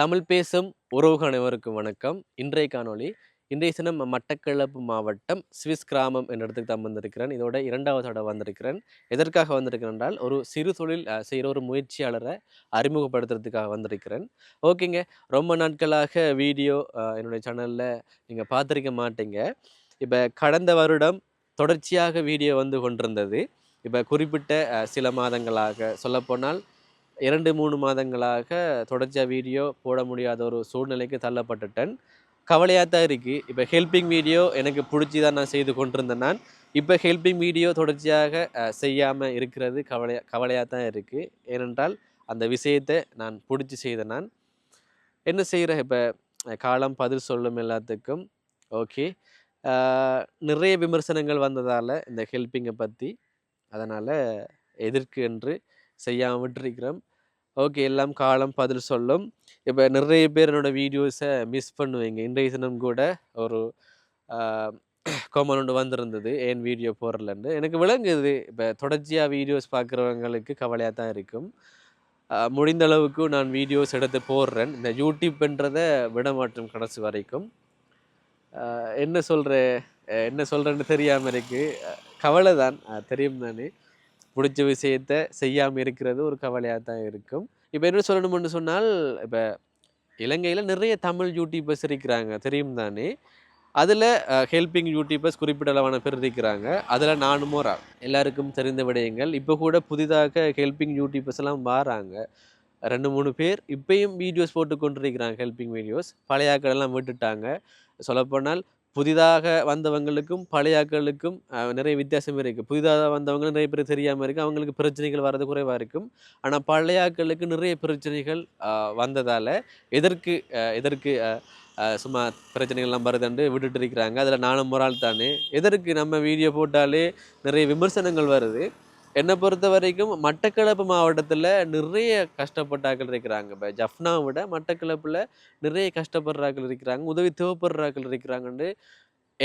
தமிழ் பேசும் உறவுகள் அனைவருக்கும் வணக்கம். இன்றைய காணொளி இன்றைய தினம் மட்டக்களப்பு மாவட்டம் சுவிஸ் கிராமம் என்ற இடத்துக்கு தான் வந்திருக்கிறேன். இதோட இரண்டாவது தடவை வந்திருக்கிறேன். எதற்காக வந்திருக்கிறேன் என்றால் ஒரு சிறு தொழில் செய்கிற ஒரு முயற்சியாளரை அறிமுகப்படுத்துறதுக்காக வந்திருக்கிறேன். ஓகேங்க. ரொம்ப நாட்களாக வீடியோ என்னுடைய சேனலில் நீங்கள் பார்த்துருக்க மாட்டீங்க. இப்போ கடந்த வருடம் தொடர்ச்சியாக வீடியோ வந்து கொண்டிருந்தது. இப்போ குறிப்பிட்ட சில மாதங்களாக சொல்லப்போனால் இரண்டு மூணு மாதங்களாக தொடர்ச்சியாக வீடியோ போட முடியாத ஒரு சூழ்நிலைக்கு தள்ளப்பட்டுட்டேன். கவலையாக தான் இருக்குது இப்போ ஹெல்பிங் வீடியோ எனக்கு பிடிச்சி தான் நான் செய்து கொண்டிருந்தேன் நான். இப்போ ஹெல்பிங் வீடியோ தொடர்ச்சியாக செய்யாமல் இருக்கிறது கவலையாக கவலையாக தான் இருக்குது ஏனென்றால் அந்த விஷயத்தை நான் பிடிச்சி செய்த நான். என்ன செய்கிற இப்போ காலம் பதில் சொல்லும் எல்லாத்துக்கும். ஓகே. நிறைய விமர்சனங்கள் வந்ததால் இந்த ஹெல்ப்பிங்கை பற்றி அதனால் எதிர்க்கு என்று செய்யாமல் விட்டுருக்கிறோம். ஓகே எல்லாம் காலம் பதில் சொல்லும். இப்போ நிறைய பேர் என்னோடய வீடியோஸை மிஸ் பண்ணுவீங்க. இன்றைய தினம் கூட ஒரு கொமன் ஒன்று வந்திருந்தது. ஏன் வீடியோ போடுறலன்னு எனக்கு விளங்குது. இப்போ தொடர்ச்சியாக வீடியோஸ் பார்க்குறவங்களுக்கு கவலையாக தான் இருக்கும். முடிந்த அளவுக்கு நான் வீடியோஸ் எடுத்து போடுறேன். இந்த யூடியூப்ன்றதை விட மாட்டோம் கடைசி வரைக்கும். என்ன சொல்கிற என்ன சொல்கிறேன்னு தெரியாமல் இருக்குது கவலை தான் தெரியும் தானே பிடிச்ச விஷயத்த செய்யாமல் இருக்கிறது ஒரு கவலையாக தான் இருக்கும். இப்போ என்ன சொல்லணும்னு சொன்னால் இப்போ இலங்கையில் நிறைய தமிழ் யூடியூபர்ஸ் இருக்கிறாங்க தெரியும் தானே? அதில் ஹெல்பிங் யூடியூபர்ஸ் குறிப்பிட்ட அளவான பேர் இருக்கிறாங்க. அதில் நானும் ஒரு எல்லாருக்கும் தெரிந்த விடயங்கள். இப்போ கூட புதிதாக ஹெல்பிங் யூடியூபர்ஸ் எல்லாம் வராங்க. ரெண்டு மூணு பேர். இப்பயும் வீடியோஸ் போட்டு கொண்டிருக்கிறாங்க ஹெல்பிங் வீடியோஸ் பழைய ஆக்களெல்லாம் விட்டுட்டாங்க. சொல்லப்போனால் புதிதாக வந்தவங்களுக்கும் பழைய ஆட்களுக்கும் நிறைய வித்தியாசம் இருக்குது புதிதாக வந்தவங்க நிறைய பேர் தெரியாமல் இருக்குது அவங்களுக்கு பிரச்சனைகள் வர்றது குறைவாக இருக்கும். ஆனால் பழைய ஆட்களுக்கு நிறைய பிரச்சனைகள் வந்ததால் எதற்கு எதற்கு சும்மா பிரச்சனைகள்லாம் வருதுண்டு விட்டுட்டு இருக்கிறாங்க. அதில் நானும் ஒரு தானே. எதற்கு நம்ம வீடியோ போட்டாலே நிறைய விமர்சனங்கள் வருது. என்னை பொறுத்த வரைக்கும் மட்டக்களப்பு மாவட்டத்தில் நிறைய கஷ்டப்பட்டாக்கள் இருக்கிறாங்க. இப்போ ஜஃப்னா விட மட்டக்களப்பில் நிறைய கஷ்டப்படுறாக்கள் இருக்கிறாங்க. உதவி தேவைப்படுறாக்கள் இருக்கிறாங்கன்னு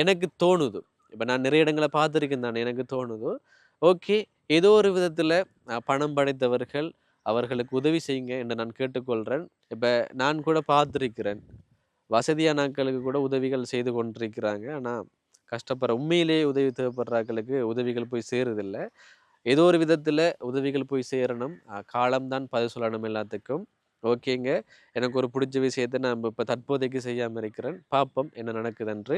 எனக்கு தோணுது. இப்போ நான் நிறைய இடங்களை பார்த்துருக்கேன் தானே எனக்கு தோணுது. ஓகே ஏதோ ஒரு விதத்தில் பணம் படைத்தவர்கள் அவர்களுக்கு உதவி செய்யுங்க என்று நான் கேட்டுக்கொள்கிறேன் இப்போ நான் கூட பார்த்துருக்கிறேன். வசதியான ஆட்களுக்கு கூட உதவிகள் செய்து கொண்டிருக்கிறாங்க. ஆனால் கஷ்டப்படுற உண்மையிலேயே உதவி தேவைப்படுறாக்களுக்கு உதவிகள் போய் சேருதில்லை ஏதோ ஒரு விதத்தில் உதவிகள் போய் சேரணும். காலம்தான் பதில் சொல்லணும் எல்லாத்துக்கும். ஓகேங்க. எனக்கு ஒரு பிடிச்ச விஷயத்தை நான் இப்போ தற்போதைக்கு செய்யாமல் இருக்கிறேன். பார்ப்போம் என்ன நடக்குதுன்று.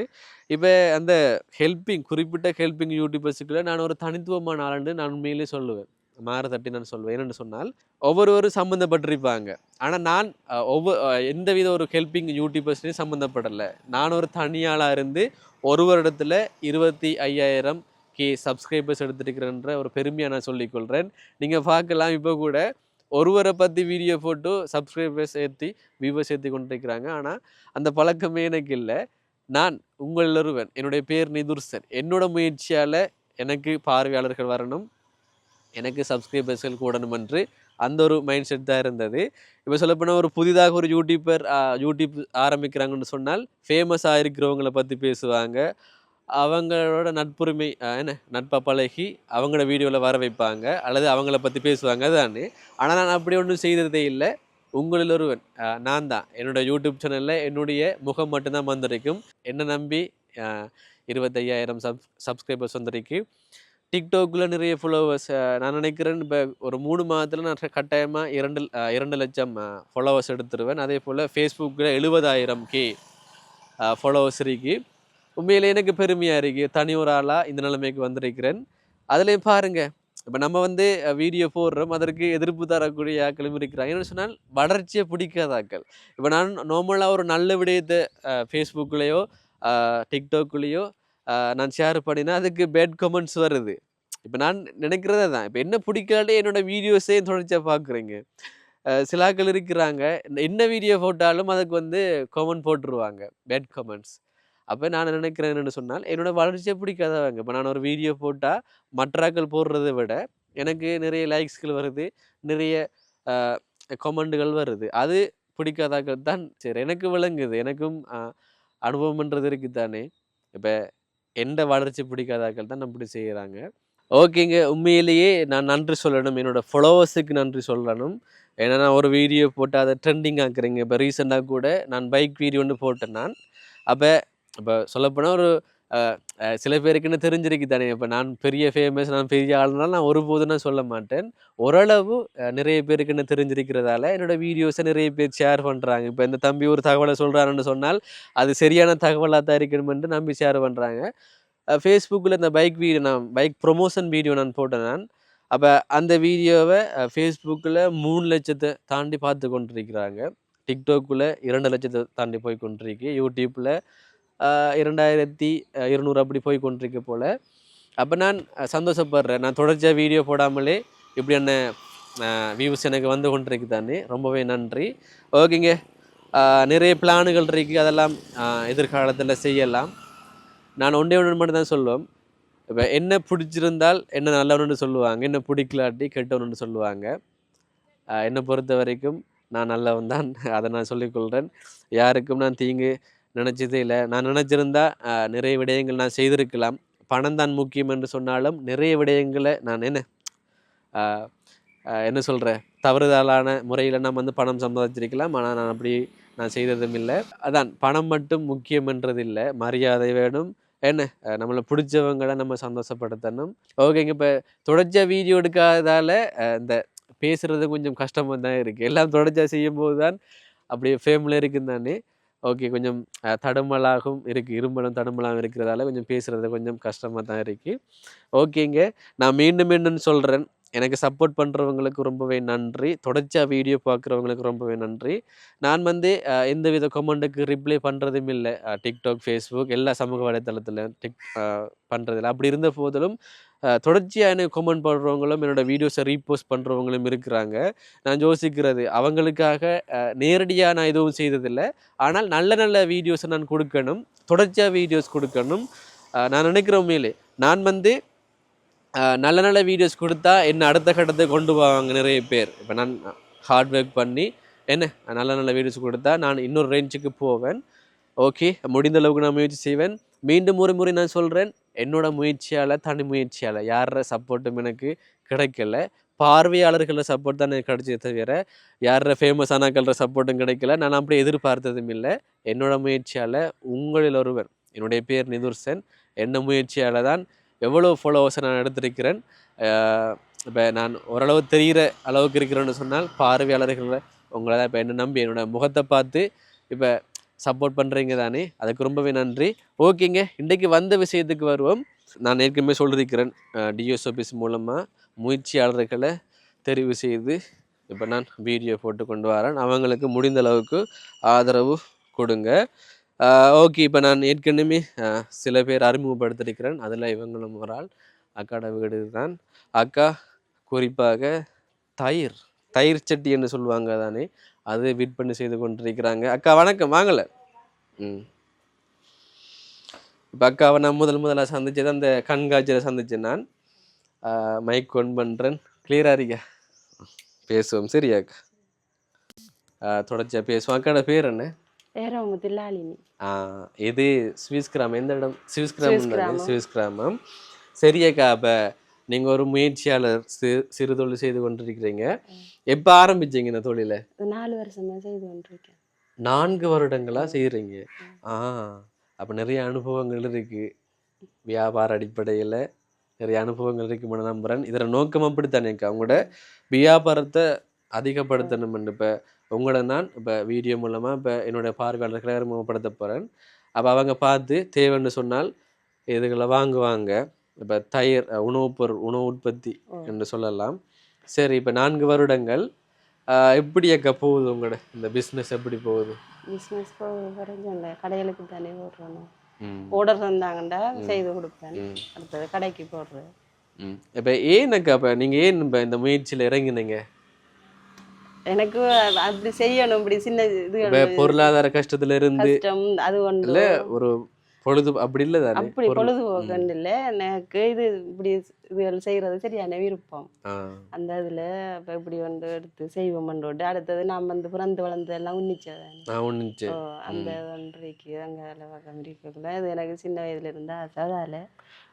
இப்போ அந்த ஹெல்பிங் குறிப்பிட்ட ஹெல்பிங் யூடியூபர்ஸுக்குள்ள நான் ஒரு தனித்துவமான ஆளுன்னு நான் உண்மையிலே சொல்லுவேன். மாற தட்டி நான் சொல்வேன். என்னென்னு சொன்னால் ஒவ்வொருவரும் சம்மந்தப்பட்டிருப்பாங்க ஆனால் நான் ஒவ்வொரு எந்த வித ஒரு ஹெல்பிங் யூடியூபர்ஸ்லையும் சம்மந்தப்படலை நான் ஒரு தனியாளாக இருந்து ஒரு வருடத்தில் இருபத்தி ஐயாயிரம் கே சப்ஸ்கிரைபர்ஸ் எடுத்துருக்கிறேன்ற ஒரு பெருமையாக நான் சொல்லிக்கொள்கிறேன் நீங்கள் பார்க்கலாம் இப்போ கூட ஒருவரை பற்றி வீடியோ போட்டு சப்ஸ்கிரைபர்ஸ் ஏற்றி வியூவர்ஸ் ஏற்றி கொண்டிருக்கிறாங்க. ஆனால் அந்த பழக்கமே எனக்கு இல்லை. நான் உங்கள் ஒருவன் என்னுடைய பேர் நிதுர்சன். என்னோட முயற்சியால் எனக்கு பார்வையாளர்கள் வரணும். எனக்கு சப்ஸ்கிரைபர்ஸ்கள் கூடணும் என்று அந்த ஒரு மைண்ட் செட் தான் இருந்தது. இப்போ சொல்லப்போனால் ஒரு புதிதாக ஒரு யூடியூப்பர் யூடியூப் ஆரம்பிக்கிறாங்கன்னு சொன்னால் ஃபேமஸாக இருக்கிறவங்களை பற்றி பேசுவாங்க. அவங்களோட நட்புரிமை என்ன நட்பை பழகி அவங்களோட வீடியோவில் வர வைப்பாங்க அல்லது அவங்கள பற்றி பேசுவாங்க அதுதானே. ஆனால் நான் அப்படி ஒன்றும் செய்ததே இல்லை. உங்களில் ஒருவன் நான் தான். என்னோட யூடியூப் சேனலில் என்னுடைய முகம் மட்டும்தான் வந்திருக்கும். என்னை நம்பி இருபத்தையாயிரம் சப் சப்ஸ்கிரைபர்ஸ் வந்திருக்கு. டிக்டாக்கில் நிறைய ஃபாலோவர்ஸ் நான் நினைக்கிறேன் இப்போ ஒரு மூணு மாதத்தில் நான் கட்டாயமாக இரண்டு இரண்டு லட்சம் ஃபாலோவர்ஸ் எடுத்துருவேன். அதே போல் ஃபேஸ்புக்கில் எழுபதாயிரம் கே ஃபாலோவர்ஸ் இருக்குது உண்மையிலே எனக்கு பெருமையாக இருக்குது தனி ஒரு ஆளாக இந்த நிலைமைக்கு வந்திருக்கிறேன். அதுலேயும் பாருங்கள் இப்போ நம்ம வந்து வீடியோ போடுறோம். அதற்கு எதிர்ப்பு தரக்கூடிய ஆக்களும் இருக்கிறாங்க. என்ன சொன்னால் வளர்ச்சியை பிடிக்காத ஆக்கள் இப்போ நான் நார்மலாக ஒரு நல்ல விடயத்தை ஃபேஸ்புக்லேயோ டிக்டாக்லேயோ நான் ஷேர் பண்ணினா அதுக்கு பேட் கமெண்ட்ஸ் வருது. இப்போ நான் நினைக்கிறதே தான் இப்போ என்ன பிடிக்காலே என்னோட வீடியோஸே தொடர்ச்சியாக பார்க்குறீங்க சில இருக்கிறாங்க. என்ன வீடியோ போட்டாலும் அதுக்கு வந்து கமெண்ட் போட்டுருவாங்க. பேட் கமெண்ட்ஸ் அப்போ நான் நினைக்கிறேன் சொன்னால் என்னோடய வளர்ச்சியை பிடிக்காதவங்க. இப்போ நான் ஒரு வீடியோ போட்டால் மற்றாக்கள் போடுறதை விட எனக்கு நிறைய லைக்ஸ்கள் வருது நிறைய கமெண்டுகள் வருது. அது பிடிக்காதாக்கள் தான். சரி எனக்கு விளங்குது. எனக்கும் அனுபவம்ன்றது இருக்குது தானே இப்போ எந்த வளர்ச்சி பிடிக்காதாக்கள் தான் அப்படி செய்கிறாங்க ஓகேங்க. உண்மையிலேயே நான் நன்றி சொல்லணும். என்னோடய ஃபாலோவர்ஸுக்கு நன்றி சொல்லணும். ஏன்னா நான் ஒரு வீடியோ போட்டு அதை ட்ரெண்டிங் ஆக்குறீங்க. இப்போ ரீசெண்டாக கூட நான் பைக் வீடியோ ஒன்று போட்டேன் நான். அப்போ இப்போ சொல்லப்போனால் ஒரு சில பேருக்குன்னு தெரிஞ்சிருக்கு தானே இப்போ நான் பெரிய ஃபேமஸ் நான் பெரிய ஆளுனாலும் நான் ஒருபோதும் நான் சொல்ல மாட்டேன். ஓரளவு நிறைய பேருக்குன்னு தெரிஞ்சிருக்கிறதால என்னோட வீடியோஸை நிறைய பேர் ஷேர் பண்ணுறாங்க இப்போ இந்த தம்பி ஒரு தகவலை சொல்கிறாருன்னு சொன்னால் அது சரியான தகவலாக தான் இருக்கணுமென்று நம்பி ஷேர் பண்ணுறாங்க ஃபேஸ்புக்கில் இந்த பைக் வீடியோ நான் பைக் ப்ரொமோஷன் வீடியோ நான் போட்டேன் நான். அப்போ அந்த வீடியோவை ஃபேஸ்புக்கில் மூணு லட்சத்தை தாண்டி பார்த்து கொண்டிருக்கிறாங்க. டிக்டாக்கில் இரண்டு லட்சத்தை தாண்டி போய் கொண்டிருக்கு. யூடியூப்பில் இரண்டாயிரத்தி இருநூறு அப்படி போய் கொண்டிருக்க போல். அப்போ நான் சந்தோஷப்படுறேன். நான் தொடர்ச்சியாக வீடியோ போடாமலே இப்படியான வியூஸ் எனக்கு வந்து கொண்டிருக்கு தானே. ரொம்பவே நன்றி. ஓகேங்க. நிறைய பிளானுகள் இருக்குது அதெல்லாம் எதிர்காலத்தில் செய்யலாம். நான் ஒன்றே ஒன்று மட்டும் தான் சொல்லுவேன். இப்போ என்ன பிடிச்சிருந்தால் என்ன நல்லவனு சொல்லுவாங்க. என்ன பிடிக்கலாட்டி கெட்டவனு சொல்லுவாங்க. என்னை பொறுத்த வரைக்கும் நான் நல்லவன் தான் அதை நான் சொல்லிக்கொள்கிறேன் யாருக்கும் நான் தீங்கு நினச்சதே இல்லை. நான் நினச்சிருந்தா நிறைய விடயங்கள் நான் செய்திருக்கலாம். பணம் தான் முக்கியம் என்று சொன்னாலும் நிறைய விடயங்களை நான் என்ன என்ன சொல்கிறேன் தவறுதலான முறையில் நம்ம வந்து பணம் சம்பாதிச்சிருக்கலாம். ஆனால் நான் அப்படி நான் செய்ததும் இல்லை. அதான் பணம் மட்டும் முக்கியம் இல்லை. மரியாதை வேணும். என்ன நம்மளை பிடிச்சவங்களை நம்ம சந்தோஷப்படுத்தணும். ஓகேங்க இப்போ தொடர்ச்சியாக வீடியோ எடுக்காததால் இந்த பேசுகிறது கொஞ்சம் கஷ்டமாக தான் இருக்குது எல்லாம் தொடர்ச்சியாக செய்யும்போது தான் அப்படியே ஃபேமில் இருக்குன்னு தானே ஓகே கொஞ்சம் தடுமலாகவும் இருக்குது இரும்பலும் தடுமலாகவும் இருக்கிறதால கொஞ்சம் பேசுகிறது கொஞ்சம் கஷ்டமாக தான் இருக்குது ஓகேங்க. நான் மீண்டும் மீண்டும் சொல்கிறேன் எனக்கு சப்போர்ட் பண்ணுறவங்களுக்கு ரொம்பவே நன்றி. தொடர்ச்சியாக வீடியோ பார்க்குறவங்களுக்கு ரொம்பவே நன்றி. நான் வந்து எந்த வித கொமெண்ட்டுக்கு ரிப்ளை பண்ணுறதும் இல்லை. டிக்டாக் ஃபேஸ்புக் எல்லா சமூக வலைத்தளத்தில் டிக் பண்ணுறதில்ல அப்படி இருந்த போதிலும் தொடர்ச்சியாக எனக்கு கமெண்ட் பண்ணுறவங்களும் என்னோட வீடியோஸை ரீபோஸ்ட் பண்ணுறவங்களும் இருக்கிறாங்க. நான் யோசிக்கிறது அவங்களுக்காக நேரடியாக நான் எதுவும் செய்ததில்லை. ஆனால் நல்ல நல்ல வீடியோஸை நான் கொடுக்கணும். தொடர்ச்சியாக வீடியோஸ் கொடுக்கணும். நான் நினைக்கிற உண்மையிலே நான் வந்து நல்ல நல்ல வீடியோஸ் கொடுத்தா என்ன அடுத்த கட்டத்துக்கு கொண்டு போவாங்க நிறைய பேர். இப்போ நான் ஹார்ட் ஒர்க் பண்ணி என்ன நல்ல நல்ல வீடியோஸ் கொடுத்தா நான் இன்னொரு ரேஞ்சுக்கு போவேன். ஓகே முடிந்த அளவுக்கு நான் முயற்சி செய்வேன். மீண்டும் ஒரு முறை நான் சொல்கிறேன் என்னோட முயற்சியால் தனி முயற்சியால் யார சப்போர்ட்டும் எனக்கு கிடைக்கல. பார்வையாளர்களோட சப்போர்ட் தான் எனக்கு கிடைச்சதே தவிர யார ஃபேமஸ் ஆனாக்கள சப்போர்ட்டும் கிடைக்கல. நான் அப்படி எதிர்பார்த்ததும் இல்லை. என்னோட முயற்சியால் உங்களில் ஒருவர் என்னுடைய பேர் நிதுர்சன் என்ன முயற்சியால் தான் எவ்வளோ ஃபாலோவர்ஸை நான் எடுத்திருக்கிறேன்? இப்போ நான் ஓரளவு தெரிகிற அளவுக்கு இருக்கிறேன்னு சொன்னால் பார்வையாளர்களை உங்களை தான் இப்போ என்ன நம்பி என்னோட முகத்தை பார்த்து இப்போ சப்போர்ட் பண்ணுறீங்க தானே? அதுக்கு ரொம்பவே நன்றி. ஓகேங்க இன்றைக்கு வந்த விஷயத்துக்கு வருவோம். நான் ஏற்கனவே சொல்லியிருக்கிறேன் டிஎஸ் ஆஃபீஸ் மூலமாக முயற்சியாளர்களை தெரிவு செய்து இப்போ நான் வீடியோ போட்டு கொண்டு வரேன். அவங்களுக்கு முடிந்த அளவுக்கு ஆதரவு கொடுங்க. ஓகே. இப்போ நான் ஏற்கனவே சில பேர் அறிமுகப்படுத்திருக்கிறேன் அதில் இவங்களும் ஒரு ஆள். அக்காட வீடு தான் அக்கா குறிப்பாக தயிர் தயிர் சட்டி என்று சொல்லுவாங்க தானே அது விற்பனை செய்து கொண்டிருக்கிறாங்க. அக்கா வணக்கம். வாங்கலை. ம். இப்போ அக்காவை நான் முதல் முதலாக சந்தித்தது அந்த கண்காட்சியில் சந்தித்தேன் நான். மைக் ஒன் பண்ணுறேன் கிளியராக இருக்கா பேசுவோம். சரியா அக்கா? தொடர்ச்சியாக பேசுவோம். அக்காட பேர் என்ன? இது ஸ்விஸ் கிராமம் எந்த இடம்? கிராமம் கிராமம். ஸ்விஸ் கிராமம் சரியக்கா அப்போ நீங்கள் ஒரு முயற்சியாளர் சிறு சிறு தொழில் செய்து கொண்டிருக்கிறீங்க. எப்போ ஆரம்பிச்சீங்க இந்த தொழிலை? நாலு வருஷமா செய்து கொண்டிருக்கேன். நான்கு வருடங்களா செய்கிறீங்க ஆ அப்போ நிறைய அனுபவங்கள் இருக்கு. வியாபார அடிப்படையில் நிறைய அனுபவங்கள் இருக்குன்னு நம்புறேன் இதில் நோக்கம் அப்படித்தானேக்கா? உங்களோட வியாபாரத்தை அதிகப்படுத்தணும் இப்போ உங்களை நான் இப்போ வீடியோ மூலமாக இப்போ என்னோட பார்வையாளர்களை அறிமுகப்படுத்த போகிறேன் அப்போ அவங்க பார்த்து தேவைன்னு சொன்னால் இதுகளை வாங்குவாங்க. இப்போ தயிர் உணவுப் பொருள் உணவு உற்பத்தி. என்று சொல்லலாம். சரி இப்போ நான்கு வருடங்கள் எப்படி அக்கா போகுது உங்களோட? இந்த பிஸ்னஸ் எப்படி போகுது? பிஸ்னஸ் குறைஞ்சோம்ல கடைகளுக்கு தானே போடுறோம் ஆர்டர் தந்தாங்கண்டா செய்து கொடுப்பேன். அடுத்தது கடைக்கு போடுறேன் இப்போ ஏன்னக்கா இப்போ நீங்கள் ஏன் இப்போ இந்த முயற்சியில் இறங்கினீங்க? எனக்கு அப்படி செய்யணும் இப்படி சின்ன இது பொருளாதார கஷ்டத்துல இருந்து அது ஒன்று. இல்ல ஒரு பொழுது அப்படி இல்லை தானே? அப்படி பொருள்- பொழுதுபோக்கு இல்லை. எனக்கு இது இப்படி இதுகள் செய்யறது சரியான விருப்பம். அந்த இதுல இப்போ இப்படி வந்து எடுத்து செய்வோம் பண்ணோட்டு அடுத்தது நான் வந்து பிறந்து வளர்ந்து எல்லாம் ஓ, அந்த ஒன்றைக்கு அங்கே பார்க்க இருக்கக்குள்ள இது எனக்கு சின்ன வயதுல இருந்தா ஆசை. அதால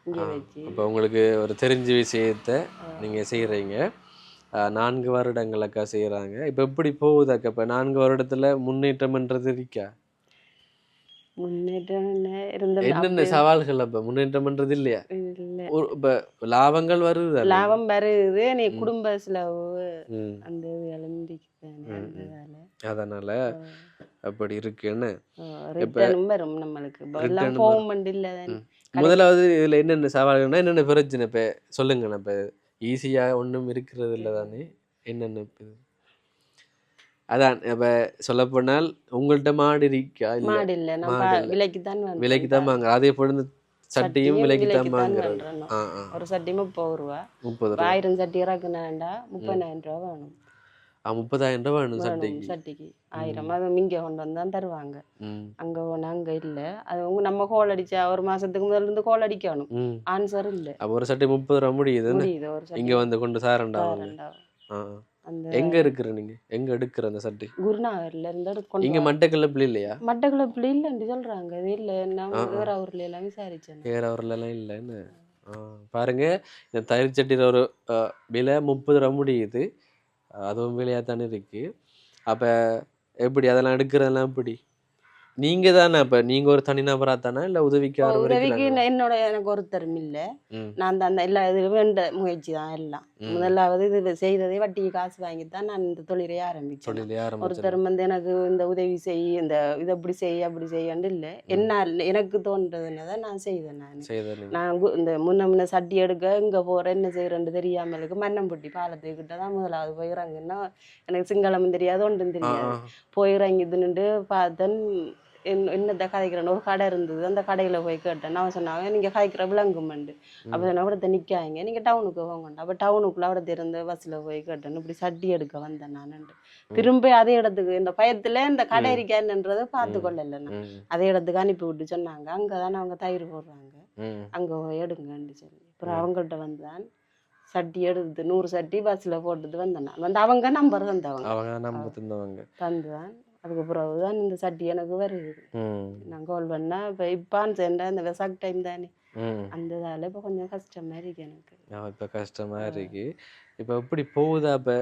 இங்கே வச்சு இப்போ உங்களுக்கு ஒரு தெரிஞ்ச விஷயத்த நீங்கள் செய்கிறீங்க நான்கு வருடங்களக்கா செய்கிறாங்க இப்போ எப்படி போகுதாக்கா இப்போ நான்கு வருடத்துல முன்னேற்றம்ன்றது இருக்கா? என்னென்ன சவால்கள் அப்போ? முன்னேற்றம்ன்றது இல்லையா? இப்போ லாபங்கள் வருது? லாபம் வருது. நீ குடும்ப செலவு அந்த அதனால அப்படி இருக்குன்னு நம்மளுக்கு. முதலாவது இதுல என்னென்ன சவால்கள்னா என்னென்ன பிரச்சனை? இப்போ சொல்லுங்கண்ணா இப்போ ஈஸியா ஒண்ணும் இருக்கிறது இல்லை தானே? என்னென்ன இது? அதான் இப்போ சொல்லப்போனால் உங்கள்ட்ட மாடு இருக்கா. விலைக்கு தான். விலைக்கு தான் வாங்குற அதே போல சட்டியும் விலைக்கு தான் வாங்குறது ஒரு சட்டி முப்பது ரூபா. முப்பது ரூபா. ஆயிரம் சட்டி இறக்குனாண்டா முப்பதாயிரம் ரூபா வேணும். முப்பதாயிரம் ரூபா வேணும் சட்டிக்கு சட்டிக்கு ஆயிரம் அது இங்க கொண்டு வந்து தான் தருவாங்க அங்க போனா அங்க இல்ல. அது நம்ம கோல் அடிச்சா ஒரு மாசத்துக்கு முதல்ல இருந்து கோல் அடிக்கணும். ஆன்சர் இல்ல. அப்போ ஒரு சட்டி முப்பது ரூபா முடியுது இங்க வந்து கொண்டு சாரண்டா அந்த எங்க இருக்கிற நீங்க? எங்க எடுக்கிற அந்த சட்டி? குருநாகர்ல இருந்து எடுத்து இங்க கொண்டு மட்டக்கல்லப்பில் இல்லையா? மட்டக்குழப்புல இல்லன்னு சொல்றாங்க. இது இல்ல. நான் ஊர்ல எல்லாம் விசாரிச்சேன் வேற ஊர்லலாம் இல்லைன்னு ஆ, பாருங்க. இந்த தயிர் சட்டியில் ஒரு விலை முப்பது ரூபா முடியுது. அதுவும் வேலையாக தானே இருக்குது அப்போ எப்படி அதெல்லாம் எடுக்கிறதெல்லாம் எப்படி? நீங்க தானே அப்போ? நீங்க ஒரு தனிநபரா தானே? இல்லை உதவிக்கு உதவிக்கு என்னோட எனக்கு ஒருத்தரும் இல்ல. நான் தான் அந்த எல்லா இதுவும் வேண்ட முயற்சி தான் எல்லாம். முதலாவது இது செய்ததே வட்டிக்கு காசு வாங்கி தான் நான் இந்த தொழிலை ஆரம்பிச்சேன். தொழிலே ஆரம்பிச்சு ஒருத்தர் வந்து எனக்கு இந்த உதவி செய் இந்த இது அப்படி செய் அப்படி செய்யன்னு இல்லை. என்ன எனக்கு தோன்றதுன்னு தான் நான் செய்தேன் நான். நான் இந்த முன்ன முன்ன சட்டி எடுக்க இங்க போறேன் என்ன செய்யறேன்னு தெரியாமலுக்கு மன்னம்பட்டி பாலத்துக்கிட்ட தான் முதலாவது போய் இறங்குன்னா எனக்கு சிங்களமும் தெரியாது ஒன்றும் தெரியாது. போய் இறங்கிட்டு நின்று பார்த்தேன் என் என்னத்தை கதைக்கிறேன்னு ஒரு கடை இருந்தது. அந்த கடையில் போய் கேட்டேன். அவன் சொன்னாங்க நீங்கள் கதைக்கிற விளங்குமண்டு அப்போ சொன்ன அவடத்தை நிற்காங்க நீங்கள் டவுனுக்கு போங்கண்டு அப்போ டவுனுக்குள்ள அவடத்தை இருந்து பஸ்ஸில் போய் கேட்டேன் இப்படி சட்டி எடுக்க வந்தேன் நான் திரும்ப அதே இடத்துக்கு இந்த பயத்தில் இந்த கடை இருக்கான்ன்றதை பார்த்து கொள்ளல நான். அதே இடத்துக்கு அனுப்பி விட்டு சொன்னாங்க. அங்கே தானே அவங்க தயிர் போடுறாங்க. அங்கே போய் எடுங்கன்னு சொல்லி. அப்புறம் அவங்கள்ட்ட வந்தான். சட்டி எடுத்து நூறு சட்டி பஸ்ஸில் போட்டுட்டு வந்தேன் நான். வந்து அவங்க நம்பர் தந்தவங்க. அவங்க நம்ம தந்தவங்க. தந்துதான். அதுக்கு பிறகு தான் இந்த சட்டி எனக்கு வருது. நான் கால் பண்ணா இப்போ இப்பான்னு சேர்ந்தா இந்த விசாக் டைம் தானே. அந்த இதால இப்போ கொஞ்சம் கஷ்டமா இருக்கு எனக்கு. இப்போ கஷ்டமா இருக்கு. இப்போ எப்படி போகுதா இப்போ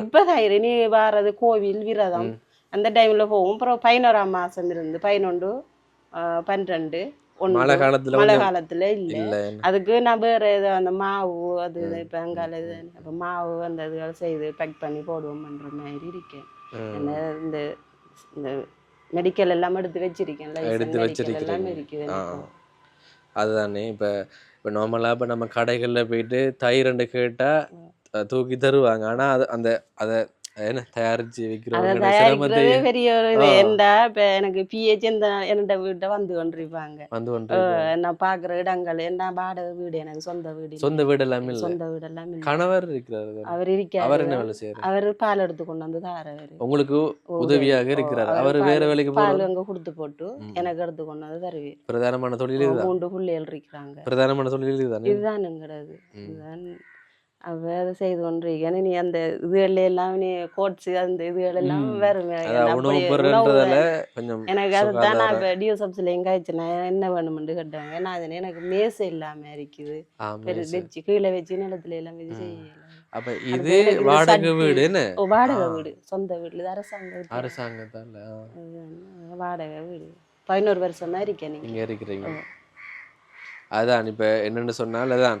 இப்போதான் இனி வாரது கோவில் விரதம். அந்த டைம்ல போவோம் அப்புறம் பதினோராம் மாசம் இருந்து பதினொன்று பன்னிரெண்டு மழை காலத்துல மழை காலத்துல இல்ல. அதுக்கு நான் வேற ஏதோ அந்த மாவு அது இப்போ அங்கால இது மாவு அந்த இதுகள் செய்து பேக் பண்ணி போடுவோம்ன்ற மாதிரி இருக்கேன். என்ன இந்த இந்த மெடிக்கல் எல்லாம் எடுத்து வச்சிருக்கேன் எடுத்து எனக்கு. அதுதானே இப்போ இப்போ நார்மலாக இப்போ நம்ம கடைகளில் போயிட்டு தயிரண்டு கேட்டால் தூக்கி தருவாங்க. ஆனால் அது அந்த அதை என்ன தயாரிக்கிறதே சிரமத்தை பெரிய ஒரு இது. ஏன்டா இப்ப எனக்கு பிஹெச் இந்த என்னோட வீட்டை வந்து கொண்டிருப்பாங்க வந்து கொண்டு நான் பாக்குற இடங்கள் என்ன வாடகை வீடு எனக்கு சொந்த வீடு. சொந்த வீடு எல்லாமே இல்லை சொந்த வீடு எல்லாம். கணவர் இருக்கிறாரு? அவர் இருக்காரு அவர் என்ன வேலை செய்யறாரு அவர் பால் எடுத்து கொண்டு வந்து தாரவர் உங்களுக்கு உதவியாக இருக்கிறார் அவர் வேற வேலைக்கு பால் அங்க கொடுத்து போட்டு எனக்கு எடுத்து கொண்டு வந்து தருவீர் பிரதானமான தொழில் மூன்று பிள்ளைகள் இருக்கிறாங்க பிரதானமான தொழில் இதுதானே இதுதான் எங்கிறது இதுதான் அதை செய்து கொண்டிருக்கேன் நீ அந்த இதுகள் எல்லாம் நீ கோட்ஸ் அந்த இதுகள் எல்லாம் கொஞ்சம் எனக்கு அதுதான் நான் இப்போ டியூ சப்ஸில் எங்க ஆயிடுச்சு நான் என்ன வேணுமென்று கேட்டாங்க. ஏன்னா அது எனக்கு மேசை இல்லாம இருக்குது. வச்சு கீழே வச்சு நிலத்துல எல்லாம் வச்சு செய்யலாம் அப்ப அடுத்து இது வாடகை வீடு வாடகை. வீடு. சொந்த வீடு. இது அரசாங்க. அரசாங்கத்தால வாடகை வீடு. பதினோரு வருஷமா இருக்கேன் நீங்க. இருக்கிறீங்க. அதான் இப்ப என்னன்னு சொன்னால் அதான்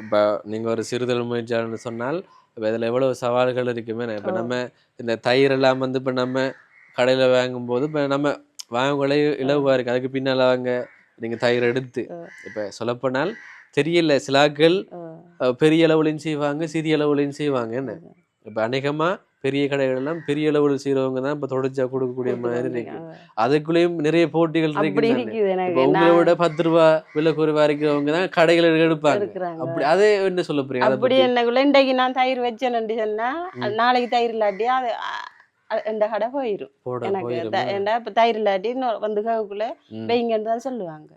இப்ப நீங்க ஒரு சிறுதல் முயற்சியாளர்னு சொன்னால் இப்ப இதுல எவ்வளவு சவால்கள் இருக்குமே இப்ப. நம்ம இந்த தயிர் எல்லாம் வந்து இப்ப நம்ம கடையில வாங்கும்போது இப்ப நம்ம வாங்கலை இலவா இருக்கு. அதுக்கு பின்னால வாங்க நீங்க தயிர் எடுத்து. இப்ப சொல்லப்போனால் தெரியல சிலாக்கள் பெரிய அளவுலையும் செய்வாங்க சிறிய அளவுலையும் செய்வாங்க என்ன இப்ப அநேகமா பெரிய கடைகள் எல்லாம் பெரிய அளவில் செய்றவங்க தான் இப்ப தொடர்ச்சியா கொடுக்கக்கூடிய மாதிரி இருக்கு. அதுக்குள்ளேயும் நிறைய போட்டிகள் இருக்கு எனக்கு உங்களை விட பத்து ரூபா விலை குறைவா இருக்கிறவங்க தான் கடைகள் எடுப்பாங்க. அப்படி அதே என்ன சொல்ல போறீங்க? அப்படி? என்னக்குள்ள இன்றைக்கு நான் தயிர் வச்சேன்னு சொன்னா நாளைக்கு தயிர் இல்லாட்டி அது இந்த கடை எனக்கு போயிருமா? ஏன்டா இப்ப தயிர் இல்லாட்டி வந்து கவுக்குள்ள ம். வைங்கன்னு தான் சொல்லுவாங்க.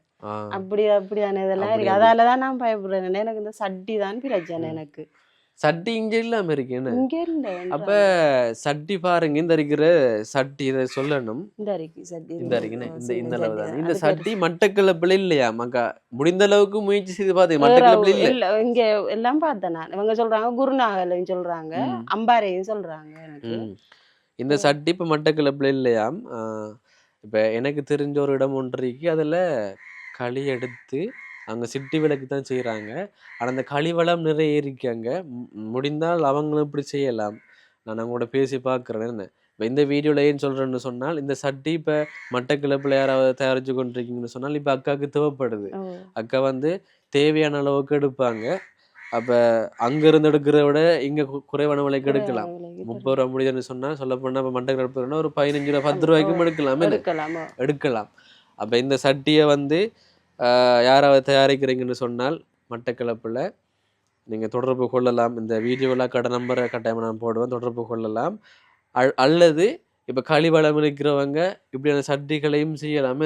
அப்படி அப்படியான இதெல்லாம் இருக்கு. அதால தான் நான் பயப்படுறேன். எனக்கு இந்த சட்டி தான் பிரச்சனை எனக்கு. சட்டி இங்க இல்லாம இருக்கு என்ன? இங்க இல்ல அப்ப சட்டி பாருங்க இந்த இருக்கிற சட்டி இதை சொல்லணும். இந்த இந்த இருக்குன்னு இந்த அளவு தான். இந்த சட்டி மட்டக்கிழப்புல இல்லையா மக்கா? முடிந்த அளவுக்கு முயற்சி செய்து பாத்தீங்க மட்டக்கிழப்புல வேற இல்ல. இங்க எல்லாம் பார்த்தேன் நான். இவங்க சொல்றாங்க குருநாகலையும் சொல்றாங்க. அம்பாரையும் சொல்றாங்க. இந்த சட்டி இப்ப மட்டக்கிழப்புல இல்லையாம். இப்ப எனக்கு தெரிஞ்ச ஒரு இடம் ஒன்று இருக்கு. அதுல களி எடுத்து அங்க சிட்டி விளக்கு தான் செய்றாங்க. ஆனா அந்த களி வளம் நிறைய இருக்கு அங்க முடிந்தால் அவங்களும் இப்படி செய்யலாம். நான் அவங்களோட பேசி பார்க்குறேன். என்ன? இப்போ இந்த வீடியோல ஏன் சொல்றேன்னு சொன்னால் இந்த சட்டி இப்ப மட்டக்கிழப்புல யாராவது தயாரிச்சு கொண்டிருக்கீங்கன்னு சொன்னால் இப்ப அக்காவுக்கு தேவைப்படுது. அக்கா வந்து தேவையான அளவுக்கு எடுப்பாங்க. அப்ப அங்க இருந்து எடுக்கிறத விட இங்க குறைவான விலைக்கு எடுக்கலாம். முப்பது ரூபா முடியுதுன்னு சொன்னா சொல்ல போனா இப்ப மண்டை கிடப்புனா ஒரு பதினஞ்சு ரூபா பத்து ரூபாய்க்கும் எடுக்கலாம்? எடுக்கலாமா எடுக்கலாம். அப்ப இந்த சட்டியை வந்து யாராவது தயாரிக்கிறீங்கன்னு சொன்னால் மட்டக்களப்புல நீங்க தொடர்பு கொள்ளலாம். இந்த வீடியோவில் கடை நம்பரை கட்டாயமாக நான் போடுவேன். தொடர்பு கொள்ளலாம். அல்- அல்லது இப்ப களிவளம் இருக்கிறவங்க இப்படியான சட்டிகளையும் செய்யலாம்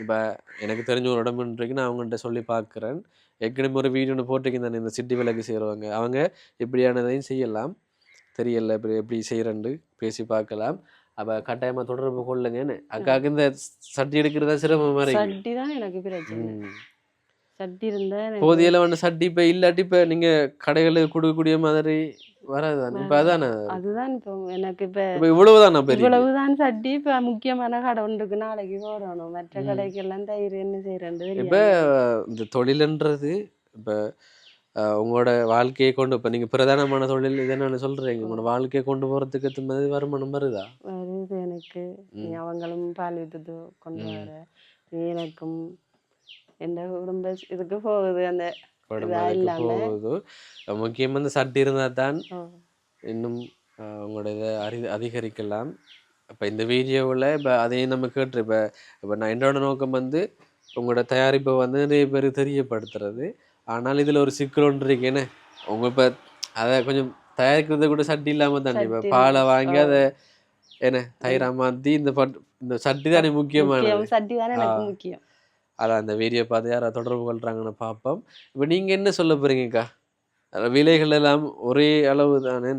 இப்போ எனக்கு தெரிஞ்ச ஒரு இடம் நான் அவங்கள்ட்ட சொல்லி பார்க்குறேன். ஏற்கனவே ஒரு வீடியோ ஒன்று போட்டிருக்கேன் இந்த சிட்டி விளக்கு செய்கிறவங்க. அவங்க இப்படியானதையும் செய்யலாம். தெரியல இப்படி எப்படி செய்கிறேன்னு பேசி பார்க்கலாம். அப்போ கட்டாயமாக தொடர்பு கொள்ளுங்கன்னு. அக்காவுக்கு இந்த சட்டி எடுக்கிறதா சிரமம் மாதிரி சட்டி தான் எனக்கு பிரச்சனை. சட்டி இருந்தா எனக்கு போதியில வந்து சட்டி இப்போ இல்லாட்டி இப்போ நீங்கள் கடைகளுக்கு கொடுக்கக்கூடிய மாதிரி வராதுதானே? இப்போ அதானே? அதுதான் இப்போ எனக்கு இப்ப இப்போ இவ்வளவுதானா பெரிய? இவ்வளவுதான் சட்டி. இப்ப முக்கியமான கடை ஒன்றுக்கு நாளைக்கு போடணும். மற்ற ம். கடைக்கு எல்லாம் தயிர் என்ன செய்யறது இப்போ இந்த தொழில்ன்றது இப்போ உங்களோட வாழ்க்கையை கொண்டு இப்போ நீங்கள் பிரதானமான தொழில் இதை நான் சொல்கிறீங்க உங்களோட வாழ்க்கையை கொண்டு போகிறதுக்கு ஏற்ற மாதிரி வருமானம் வருதா? வருது எனக்கு. நீ. அவங்களும் பால் வித்துட்டு கொண்டு. வர. எனக்கும் எந்த குடும்ப இதுக்கு போகுது அந்த. போகுது. முக்கியமாக இந்த சட்டி இருந்தால் தான் இன்னும் உங்களோட இதை அறி அதிகரிக்கலாம். இப்போ இந்த வீடியோவில் இப்போ அதையும் நம்ம கேட்டு இப்போ இப்போ நான் என்னோட நோக்கம் வந்து உங்களோட தயாரிப்பை வந்து நிறைய பேர் தெரியப்படுத்துறது. ஆனால் இதில் ஒரு சிக்கல் ஒன்று இருக்கு. என்ன? உங்கள் இப்போ அதை கொஞ்சம் தயாரிக்கிறது கூட சட்டி இல்லாமல் தானே. இப்போ பாலை. வாங்கி. அதை என்ன தயிரா மாற்றி இந்த பட் இந்த சட்டி தானே முக்கியமானது. முக்கியம். சட்டி தானே எனக்கு ஆ. முக்கியம். அதான் அந்த வீடியோ பார்த்து யாரை தொடர்பு கொள்றாங்கன்னு பார்ப்போம். இப்போ நீங்கள் என்ன சொல்ல போறீங்கக்கா? அஹ் விலைகள் எல்லாம் ஒரே அளவு தானே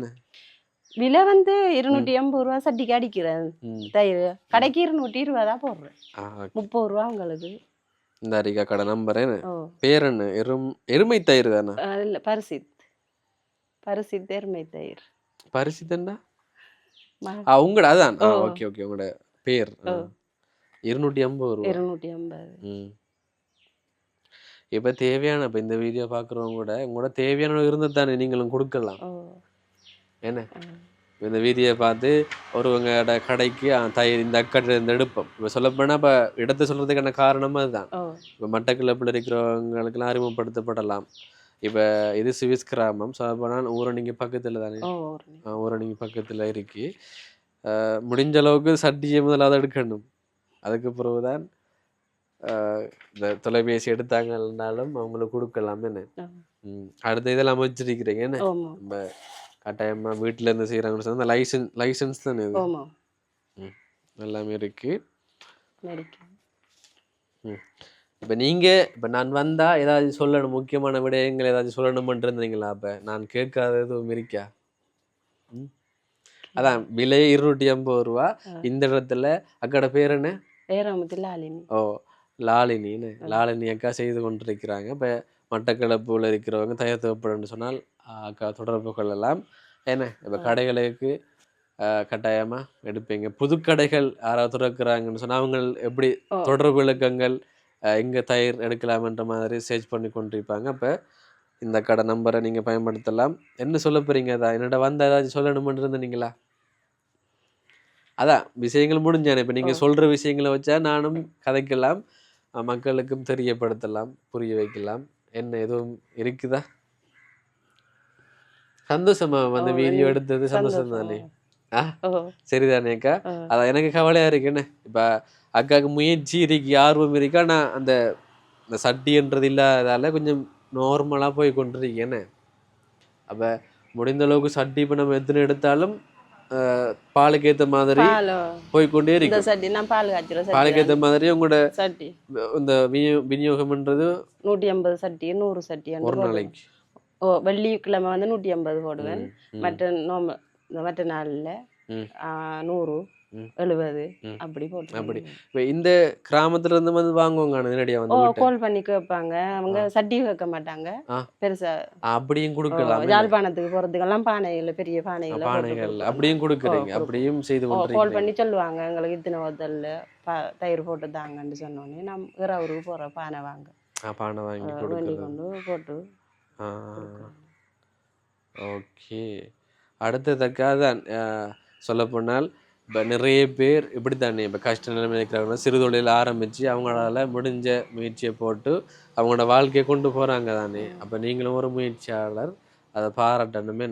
விலை வந்து இருநூற்றி எண்பது ரூபா சட்டிக்கு அடிக்கிறேன். தயிர். கடைக்கு இருநூற்றி இருபது தான் போடுறேன் முப்பது ரூபா உங்களுக்கு. இந்த அரிக்கா கடை நம்புறேன். ஓ. பேர் என்ன? எரும் எருமை தயிர் தானே? இல்ல பரிசித். பரிசித் எருமை தயிர். பரிசுத்தண்டா ஆ உங்களோட அதான். ஓகே ஓகே உங்களோட பேர். இருநூற்றி ஐம்பது ரூபா. இருநூற்றி ஐம்பது. ம். இப்போ தேவையான இப்போ இந்த வீடியோ பார்க்குறவங்க கூட உங்களோட தேவையான இருந்தால் தானே நீங்களும் கொடுக்கலாம். என்ன. இந்த வீடியோ பார்த்து ஒருவங்களோட கடைக்கு தயிர் இந்த அக்கட்டை இந்த எடுப்போம். இப்போ சொல்லப்போனால் இப்போ இடத்தை சொல்கிறதுக்கான காரணமாக அதுதான். இப்போ மட்டக்கிழப்பில் இருக்கிறவங்களுக்கெல்லாம் அறிமுகப்படுத்தப்படலாம். இப்போ இது சுவிஸ் கிராமம். சொல்லப்போனால் ஊரணிங்க பக்கத்தில் தானே. ஊரணிங்க பக்கத்தில் இருக்கு. முடிஞ்ச அளவுக்கு சட்டியை முதலாவது எடுக்கணும். அதுக்கு பிறகுதான் இந்த தொலைபேசி எடுத்தாங்கன்னாலும் அவங்களுக்கு கொடுக்கலாம் என்ன. அடுத்த இதெல்லாம் வச்சிருக்கிறீங்க என்ன? ஓமா நம்ம கட்டாயமா வீட்டில் இருந்து செய்கிறாங்கன்னு சொன்னால் லைசன்ஸ் லைசன்ஸ் தானே இது எல்லாமே இருக்கு மெடிக்கல் இப்போ நீங்க இப்போ நான் வந்தா ஏதாவது சொல்லணும் முக்கியமான விடயங்கள் ஏதாவது சொல்லணும்னு இருந்தீங்களா அப்ப நான் கேட்காத எதுவும் இருக்கா ம்? அதான் விலை இருநூற்றி ஐம்பது ரூபா. இந்த இடத்துல அக்கட பேர் என்ன ஆலினி ஓ லாலினின்னு லாலினி அக்கா செய்து கொண்டிருக்கிறாங்க இப்போ மட்டக்களப்புல இருக்கிறவங்க தயார் தேவைப்படும்னு சொன்னால் அக்கா தொடர்பு கொள்ளலாம் என்ன? இப்போ கடைகளுக்கு ஆ, கட்டாயமா எடுப்பீங்க. புது கடைகள் யாராவது திறக்கிறாங்கன்னு சொன்னா அவங்க எப்படி. தொடர்பு இலக்கங்கள் எங்க தயிர் எடுக்கலாம்ன்ற மாதிரி சர்ச் பண்ணி கொண்டிருப்பாங்க. அப்ப இந்த கடை நம்பரை நீங்க பயன்படுத்தலாம். என்ன சொல்ல போறீங்க? அதான் என்னோட வந்த ஏதாச்சும் சொல்லணும்னு இருந்தீங்களா? அதான் விஷயங்கள் முடிஞ்சானே. இப்போ நீங்க ஓ. சொல்ற விஷயங்களை வச்சா நானும் கதைக்கலாம் மக்களுக்கும் தெரியப்படுத்தலாம் புரிய வைக்கலாம். என்ன எதுவும் இருக்குதா? சந்தோஷமா வந்து ஓ, வீடியோ எடுத்தது சந்தோஷம். தானே? ஆ? ஓ. அதான் எனக்கு கவலையா இருக்கு என்ன? இப்ப அக்காவுக்கு முயற்சி இருக்கு ஆர்வம் இருக்கு? ஆனா அந்த இந்த சட்டின்றது இல்லாததால கொஞ்சம் நார்மலா போய் கொண்டிருக்கு என்ன? அப்ப முடிந்த அளவுக்கு சட்டி இப்ப நம்ம எத்தனை எடுத்தாலும் பாலுக்கு ஏத்த மாதிரி பால். போய் கொண்டே இந்த இருக்கு பாலுக்கு ஏத்த மாதிரி உங்களோட சட்டி. இந்த விநியோ- விநியோகம்ன்றது நூற்றி ஐம்பது சட்டி நூறு சட்டி ஒரு நாளைக்கு. ஓ வெள்ளிக்கிழமை வந்து நூற்றி ஐம்பது போடுவேன் மற்ற நோம்பு மற்ற நாளில். நூறு. எழுபது. அப்படி போட்டு அப்படி. இப்ப இந்த கிராமத்துல இருந்து வந்து வாங்குவாங்க நேரடியா வந்து. கோல் பண்ணி கேட்பாங்க அவங்க சட்டி வைக்க மாட்டாங்க. பெருசா அப்படியும் கொடுக்கலாம்? யாழ்ப்பாணத்துக்கு போறதுக்கெல்லாம் பானைகள் பெரிய பானைகள் பானைகள் அப்படியும் கொடுக்குறீங்க. அப்படியும் செய்து கோல் பண்ணி சொல்லுவாங்க எங்களுக்கு இத்தனை ஒத்தல்ல தயிர் போட்டு தாங்கன்னு சொன்னோன்னே நம்ம இரவுக்கு போற பானை வாங்க பானை வாங்கி கொண்டு போட்டு ஓகே. அடுத்ததற்காக தான் சொல்லப்போனால் இப்போ நிறைய பேர் இப்படி தானே இப்போ கஷ்ட நிலைமையில் இருக்கிறவங்க சிறு தொழில் ஆரம்பித்து அவங்களால முடிஞ்ச முயற்சியை போட்டு அவங்களோட வாழ்க்கையை கொண்டு போகிறாங்க தானே. அப்போ நீங்களும் ஒரு முயற்சியாளர் அதை பாராட்டணுமே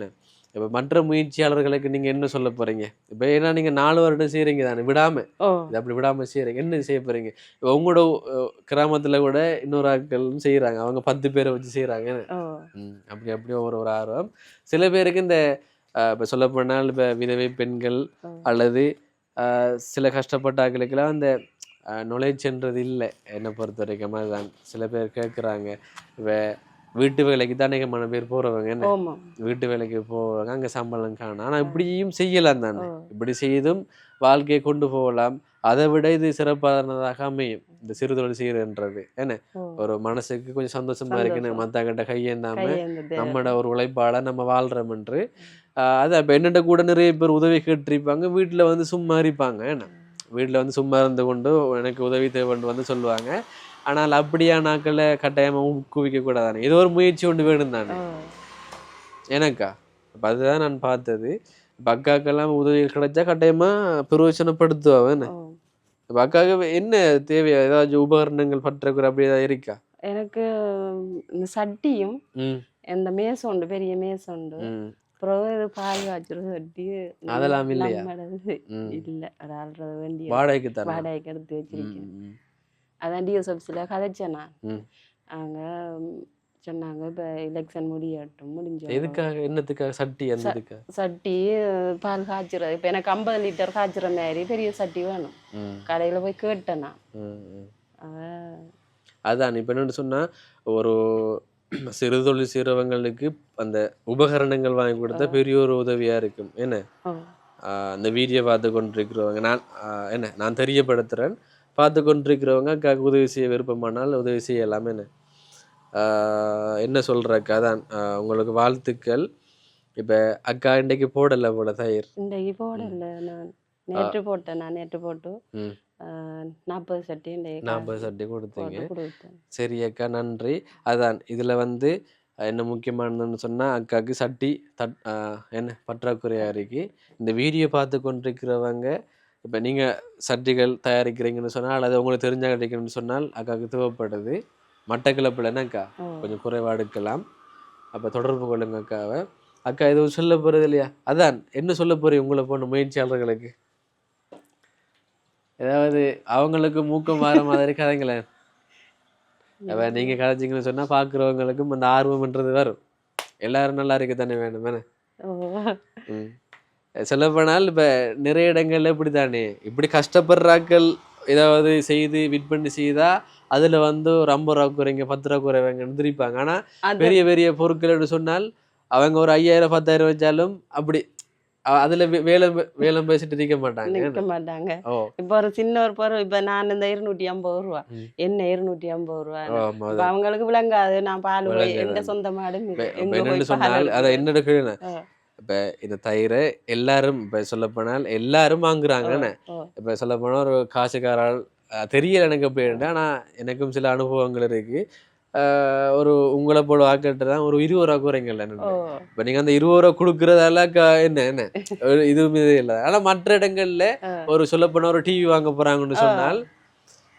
இப்போ மற்ற முயற்சியாளர்களுக்கு நீங்கள் என்ன சொல்ல போகிறீங்க இப்போ ஏன்னா நீங்கள் நாலு வருடம் செய்கிறீங்க தானே விடாமல் இது அப்படி விடாமல் செய்கிறீங்க என்ன செய்ய போகிறீங்க இப்போ உங்களோட கிராமத்தில் கூட இன்னொரு ஆட்களும் செய்கிறாங்க அவங்க பத்து பேரை வச்சு செய்கிறாங்க அப்படி அப்படி ஒவ்வொரு ஒரு ஆர்வம். சில பேருக்கு இந்த இப்போ சொல்ல போனால் இப்போ விதவை பெண்கள். அல்லது சில கஷ்டப்பட்ட ஆட்களுக்கெல்லாம் அந்த நுழைச்சென்றது இல்லை. என்னை பொறுத்த வரைக்கும் அதுதான். சில பேர் கேட்குறாங்க இப்போ வீட்டு வேலைக்கு தான் அநேகமான பேர் என்ன? ஓமா வீட்டு வேலைக்கு போவாங்க அங்கே சம்பளம் காணும். ஆனால் இப்படியும் செய்யலாம் தானே. இப்படி செய்தும் வாழ்க்கையை கொண்டு போகலாம். அதை விட இது சிறப்பானதாக அமையும். இந்த சிறுதொழில் செய்யறன்றது என்ன? ஒரு மனசுக்கு கொஞ்சம் சந்தோஷமா இருக்குன்னு சந்தோஷம். மத்த கிட்ட கையேந்தாம நம்மட ஒரு உழைப்பால நம்ம வாழ்றோம் என்று. அது அப்ப என்னட்ட கூட நிறைய பேர் உதவி கேட்டிருப்பாங்க. வீட்டுல வந்து சும்மா இருப்பாங்க. என்ன? வீட்டுல வந்து சும்மா இருந்து கொண்டு எனக்கு உதவி தேவைன்னு வந்து சொல்லுவாங்க. ஆனால் அப்படியான நாட்களை கட்டாயமா ஊக்குவிக்க கூடாதானே? இது ஒரு முயற்சி ஒன்று வேணும் தானே? எனக்கா? அப்ப அதுதான் நான் பார்த்தது. இப்ப அக்காக்கெல்லாம் உதவி கிடைச்சா கட்டாயமா பிரயோஜனப்படுத்துவாங்க. என்ன? ஓ. இப்ப அக்காவுக்கு என்ன தேவையா? ஏதாச்சும் உபகரணங்கள் பற்றாக்குறை அப்படி ஏதாவது இருக்கா? எனக்கு இந்த சட்டியும் இந்த உண்டு பெரிய மேசை உண்டு அப்புறம் இது பால் காய்ச்சல் சட்டி அதெல்லாம் இல்லையா? இல்ல அது ஆள்றது வேண்டிய வாடகைக்கு தரேன் வாடகைக்கு எடுத்து வச்சிருக்கேன். அதான் டிஎஸ்எஃப்சியில் கதைச்சேன் ம், சொன்னாங்க. இப்போ எலெக்ஷன் முடியட்டும் முடிஞ்ச எதுக்காக? என்னத்துக்காக? சட்டி அந்த சட்டி பால் காய்ச்சுறது. இப்போ எனக்கு ஐம்பது லிட்டர் காய்ச்சுற மாதிரி பெரிய சட்டி வேணும். கடையில் போய் கேட்டேன். நான் அதான் இப்போ என்னன்னு சொன்னா ஒரு சிறு தொழில் செய்கிறவங்களுக்கு அந்த உபகரணங்கள் வாங்கி கொடுத்தா பெரிய ஒரு உதவியா இருக்கும். என்ன? அந்த வீடியோ பார்த்து கொண்டிருக்கிறவங்க நான் என்ன? நான் தெரியப்படுத்துறேன். பார்த்து கொண்டிருக்கிறவங்க உதவி செய்ய விருப்பமானால் உதவி செய்யலாம். என்ன? என்ன சொல்றக்கா அதான் உங்களுக்கு வாழ்த்துக்கள். இப்போ அக்கா இன்றைக்கு போடலை போல தயிர். இன்றைக்கு போடல நான் நேற்று போட்டேன் நான் நேற்று போட்டு. நாற்பது சட்டி நாற்பது சட்டி கொடுத்தீங்க. சரி அக்கா நன்றி. அதான் இதில் வந்து என்ன முக்கியமானதுன்னு சொன்னால் அக்காவுக்கு சட்டி தட் என்ன பற்றாக்குறையாக இருக்கு இந்த வீடியோ பார்த்து கொண்டிருக்கிறவங்க இப்போ நீங்கள் சட்டிகள் தயாரிக்கிறீங்கன்னு சொன்னால் அல்லது உங்களுக்கு தெரிஞ்ச கிடைக்கணும்னு சொன்னால் அக்காவுக்கு தேவைப்படுது. மட்டக்கிழப்பில் அக்கா ஓ. கொஞ்சம் குறைவா எடுக்கலாம் அப்போ தொடர்பு கொள்ளுங்க அக்காவை அக்கா எதுவும் சொல்ல போகிறது இல்லையா? அதான் என்ன சொல்ல போறீங்க உங்களை போன முயற்சியாளர்களுக்கு? ஏதாவது அவங்களுக்கு மூக்கம் மாற மாதிரி கதைங்களேன் அப்ப நீங்க கதைச்சிங்கன்னு சொன்னா பாக்குறவங்களுக்கும் அந்த ஆர்வம்ன்றது வரும். எல்லாரும் நல்லா இருக்க தானே? வேணும் ம். சொல்லப்போனால் இப்ப நிறைய இடங்கள்ல இப்படி தானே இப்படி கஷ்டப்படுறாக்கள் ஏதாவது செய்து விற்பனை செய்தா அதுல வந்து ஒரு ஐம்பது ரூபா குறைங்க பத்து ரூபா குறைவாங்கன்னு திரிப்பாங்க ஆனா பெரிய பெரிய பொருட்கள்னு சொன்னால் அவங்க ஒரு ஐயாயிரம் பத்தாயிரம் வச்சாலும் அப்படி அதுல வே- வேலை வேலம் பேசிட்டு நிக்க மாட்டாங்க நிற்க மாட்டாங்க இப்போ ஒரு சின்ன ஒரு பொருள் இப்போ நான் இந்த இருநூற்றி ஐம்பது ரூபா. என்ன இருநூற்றி ஐம்பது ரூபா. அவங்களுக்கு விளங்காது நான் பால். எந்த சொந்த பால் சொன்னால் அதை? என்னோட ஆ. இப்ப இந்த தயிரை எல்லாரும் இப்ப சொல்ல போனால் எல்லாரும் வாங்குறாங்க என்ன ஓ, இப்ப சொல்ல போனா ஒரு காசுக்காரால் தெரியல எனக்கு அப்படின்ட்டு ஆனா எனக்கும் சில அனுபவங்கள் இருக்கு. அஹ், ஒரு உங்களை போல ஆக்கிட்டு தான் ஒரு இருபது ரூபா குறைங்கல்ல இப்ப நீங்க அந்த இருபது ரூபா கொடுக்கறதால என்ன என்ன? இதுவும் இது இல்லை. ஆனா மற்ற இடங்கள்ல. ஒரு சொல்ல போனா ஒரு டிவி வாங்க போறாங்கன்னு சொன்னால்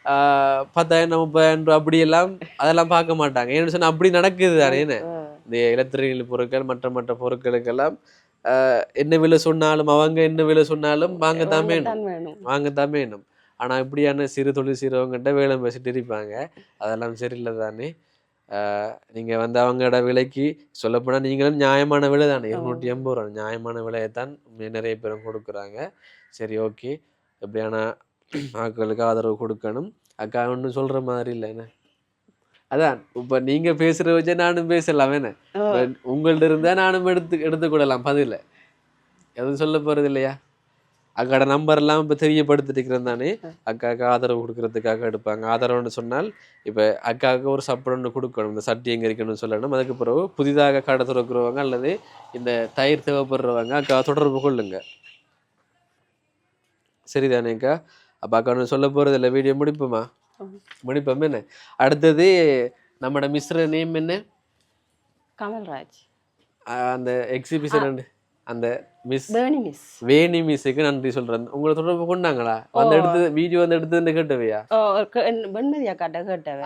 ஆஹ் பத்தாயிரம் முப்பதாயிரம் ரூபா அப்படியெல்லாம் அதெல்லாம் பார்க்க மாட்டாங்க. ஏன்னு சொன்னா அப்படி நடக்குது தானே என்ன? இந்த எலக்ட்ரிக்கல் பொருட்கள் மற்ற மற்ற பொருட்களுக்கெல்லாம் என்ன விலை சொன்னாலும் அவங்க என்ன விலை சொன்னாலும் வாங்கத்தான் வேணும். வாங்கத்தான் வேணும். வாங்கத்தான் வேணும் ஆனா இப்படியான சிறு தொழில் செய்கிறவங்ககிட்ட வேலை பேசிட்டு இருப்பாங்க. அதெல்லாம் சரியில்லை தானே? ஆஹ் நீங்க வந்து அவங்களோட விலைக்கு சொல்லப்போனால் நீங்களும் நியாயமான விலை தானே? இருநூற்றி எண்பது ரூபா நியாயமான விலையைத்தான் நிறைய பேரும் கொடுக்குறாங்க. சரி ஓகே. எப்படியான ஆட்களுக்கு ஆதரவு கொடுக்கணும்? அக்கா ஒன்றும் சொல்ற மாதிரி இல்லை என்ன? அதான் இப்ப நீங்க பேசுற வச்சே நானும் பேசலாம் என்ன? ஓ, இப்ப உங்கள்ட்ட இருந்தா நானும் எடுத்து எடுத்துக்கொள்ளலாம் பதில. எதுவும் சொல்ல போறது இல்லையா? அக்காட நம்பர் எல்லாம் இப்ப தெரியப்படுத்திட்டு தானே? அக்காவுக்கு ஆதரவு கொடுக்கறதுக்காக எடுப்பாங்க. ஆதரவுன்னு சொன்னால் இப்ப அக்காவுக்கு ஒரு சப்பரம் ஒன்று கொடுக்கணும். இந்த சட்டி எங்க இருக்கணும்னு சொல்லணும். அதுக்கு பிறகு புதிதாக கடை திறக்கிறவங்க அல்லது இந்த தயிர் தேவைப்படுறவங்க அக்கா தொடர்பு கொள்ளுங்க. சரிதானேக்கா அப்ப அக்கா ஒன்றும் சொல்ல போறது இல்லை. வீடியோ முடிப்போமா. முடிப்போம். என்ன? அடுத்தது நம்மட மிஸ்ர நேம் என்ன? கமல்ராஜ். அந்த எக்ஸிபிஷன் அந்த மிஸ் பேர்னி மிஸ் வேணி மிஸ்ஸுக்கு நன்றி சொல்றேன். உங்களை தொடர்பு கொண்டாங்களா? வந்து எடுத்து வீடியோ வந்து எடுத்து கேட்டவையா? ஓ க- என் வெண்மதி அக்காட்ட கேட்டவ?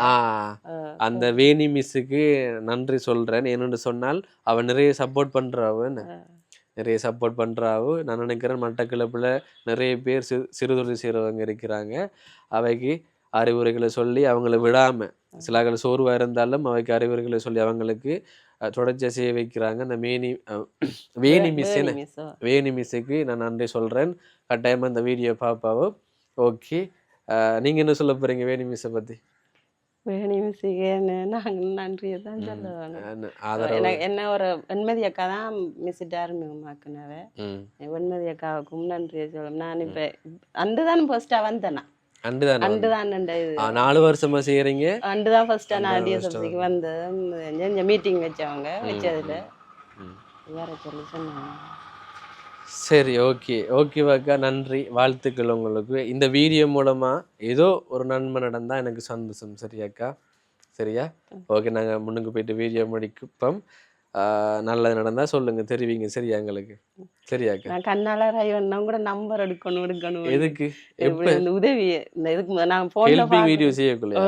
அந்த வேணி மிஸ்ஸுக்கு நன்றி சொல்றேன். என்னன்னு சொன்னால் அவ நிறைய சப்போர்ட் பண்றாவுன்னு நிறைய சப்போர்ட் பண்றாவு. நான் நினைக்கிறேன் மட்டக்களப்புல நிறைய பேர் சிறு சிறுதொழில் செய்கிறவங்க இருக்கிறாங்க. அவைக்கு அறிவுரைகளை சொல்லி அவங்கள விடாம சிலாக்கள் சோர்வா இருந்தாலும் அவைக்கு அறிவுரைகளை சொல்லி அவங்களுக்கு தொடர்ச்சியா செய்ய வைக்கிறாங்க. அந்த மேனி வேணி மிஸ் என்ன? மிஸ் வேணி மிஸ்ஸுக்கு நான் நன்றி சொல்கிறேன் கட்டாயமாக இந்த வீடியோ பார்ப்பாவோ ஓகே. நீங்கள் என்ன சொல்ல போகிறீங்க வேணி மிஸ்ஸை பற்றி வேணி மிஸ்ஸுக்கு நாங்க நன்றியை தான் சொல்ல வேணும் ஆதரவு. எனக்கு என்ன ஒரு வெண்மதி அக்கா தான் மிஸ்ஸிட்டு அறிமுகமாக்குனவ ம். வெண்மதி அக்காவுக்கும் நன்றியை சொல்லும் நான் இப்ப அண்டு தான் ஃபர்ஸ்டா வந்தேன். அண்டு தானே அண்டு தான் நாலு வருஷமா செய்கிறீங்க அண்டு தான் ஃபர்ஸ்டா நான் டிஎஸ்எஃப்சிக்கு வந்து இந்த மீட்டிங் வச்சவங்க வச்சதுல. வேற சொல்லி சொன்னாங்க. சரி ஓகே. ஓகேவாக்கா நன்றி. வாழ்த்துக்கள் உங்களுக்கு. இந்த வீடியோ மூலமா ஏதோ ஒரு நன்மை நடந்தா எனக்கு சந்தோஷம். சரியாக்கா சரியா? ஓகே நாங்க முன்னுக்கு போயிட்டு வீடியோ முடிக்கப்பம் நல்லது நடந்தா சொல்லுங்க. தெரிவிங்க. சரியா எங்களுக்கு? சரியாக்கா. நான் கண்ணால ரைவன்னா கூட நம்பர் எடுக்கணும் எடுக்கணும். எதுக்கு? இப்படி எப்ப? இந்த உதவி இந்த இதுக்கு நான் போன்ல வீடியோ செய்யக்குள்ளையா?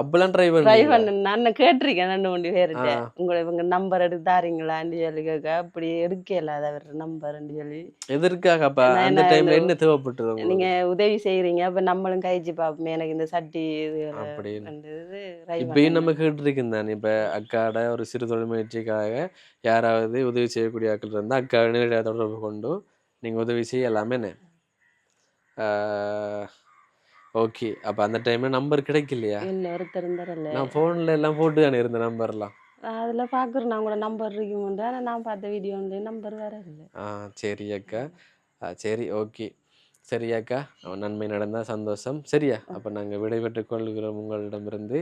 அப்பெல்லாம் ட்ரை ட்ரை பண்ணி நான் கேட்டிருக்கேன் ரெண்டு மூணு பேர்கிட்ட. உங்களை இவங்க நம்பர் எடுத்து தாரீங்களான்னு சொல்லி கேட்க அப்படி எடுக்கல அதை அவர் நம்பர்ன்னு சொல்லி. எதற்காக அப்ப அந்த டைம்ல என்ன தேவைப்பட்டது நீங்க உதவி செய்யறீங்க அப்ப நம்மளும் கழிச்சு பார்ப்போமே எனக்கு இந்த சட்டி இது இப்பயும் நம்ம கேட்டிருக்கோம் தானே இப்ப அக்காட ஒரு சிறு தொழில் முயற்சிக்காக யாராவது உதவி செய்யக்கூடிய ஆட்கள் இருந்தா அக்கா நேரடியாக தொடர்பு கொண்டு நீங்க உதவி செய்யலாமே ஓகே. அப்ப அந்த டைம்ல நம்பர் கிடைக்கலையா? இல்ல ஒருத்தர் இருந்தாரல்ல நான் போன்ல எல்லாம் போட்டு தானே இருந்த நம்பர்லாம் அதுல பாக்குறேன் நான் கூட நம்பர் இருக்குமுண்டு ஆனா நான் பார்த்த வீடியோ நம்பர் வேற இல்லை. ஆ சரி அக்கா. சரி ஓகே. சரி அக்கா. அவன் நன்மை நடந்தால் சந்தோஷம். சரியா? அப்போ நாங்கள் விடைபெற்றுக் கொள்கிறோம் உங்களிடமிருந்து.